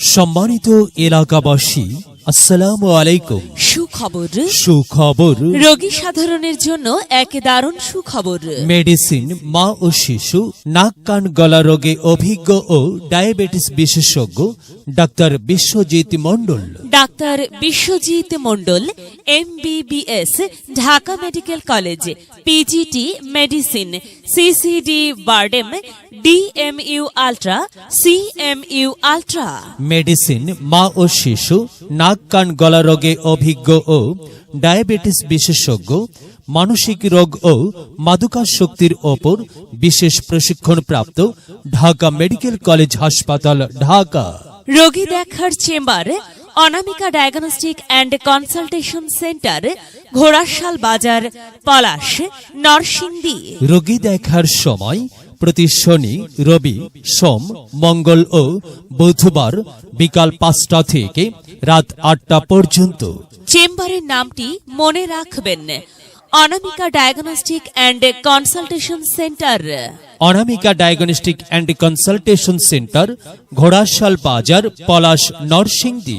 সম্মানিত এলাকাবাসী আসসালামু আলাইকুম। সুখবর। সুখবর। রোগী সাধারণের জন্য এক দারুণ সুখবর। মেডিসিন মা ও শিশু নাক কান গলা রোগে অভিজ্ঞ ও ডায়াবেটিস বিশেষজ্ঞ doctor Biswajit Mondal. Doctor Biswajit Mondal MBBS Dhaka medical college PGT medicine CCD BIRDEM DMU ultra CMU ultra. Medicine মা ও শিশু নাক কান গলা রোগে অভিজ্ঞ ও ডায়াবেটিস বিশেষজ্ঞ, মানসিক রোগ ও মাদকাসক্তির ওপর বিশেষ প্রশিক্ষণপ্রাপ্ত ঢাকা মেডিকেল কলেজ হাসপাতাল, ঢাকা। রোগী দেখার chamber Anamika diagnostic and consultation centre Ghorashal Bazar Palash Narsingdi. রোগী দেখার সময় প্রতি শনি রবি সোম মঙ্গল ও বুধবার বিকাল পাঁচটা থেকে রাত আটটা পর্যন্ত। চেম্বারের নামটি মনে রাখবেন Anamika diagnostic and consultation centre. Anamika diagnostic and consultation centre Ghorashal Bazar Palash Narsingdi.